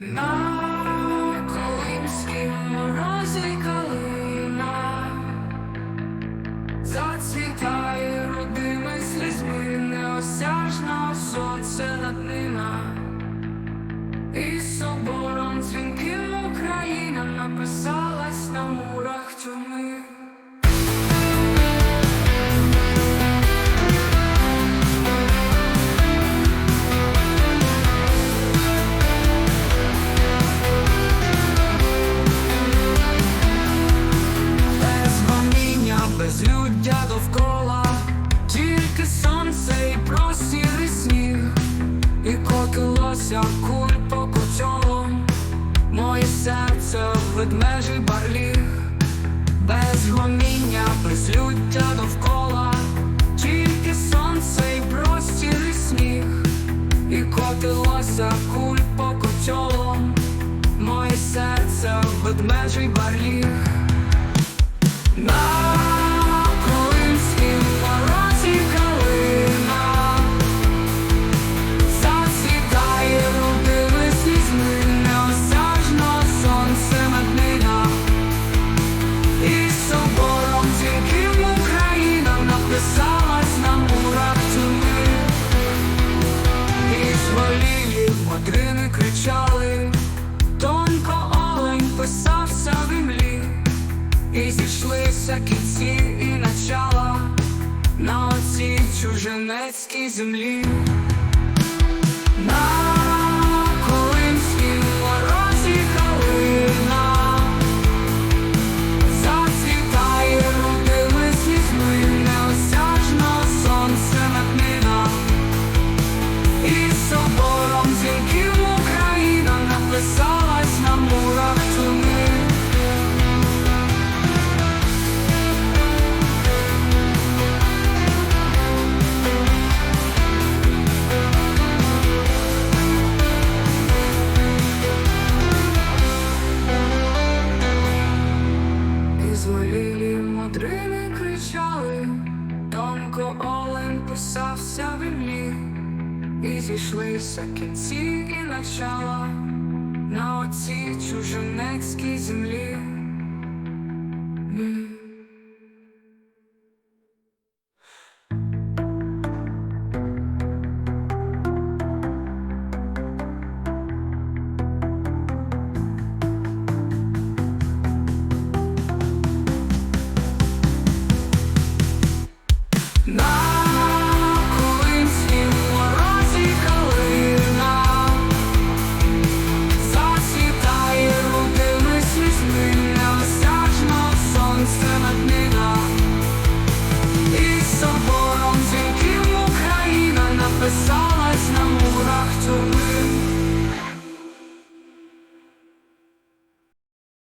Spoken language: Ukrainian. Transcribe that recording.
На Колимськім морозі калина Зацвітає рудими слізьми Неосяжно сонце над нина І собором дзвінків Україна Написалась на мурах тюрми безлюддя довкола, тільки сонце і простір і сніг, і котилося куль по котьолом, моє серце в ведмежий барліг, без гоміння, безлюддя довкола, тільки сонце і простір і сніг, і котилося куль по котьолом, моє серце в ведмежий барліг. Мадрини кричали Тонко олень писався в імлі і зійшлися кінці і начала на оцій чужинецькій землі. Написалась на мурах тюрми І звалілі кричали, тонко олень писався в імлі, і зійшлися кінці і начала на оцій чужонецькій землі. Night.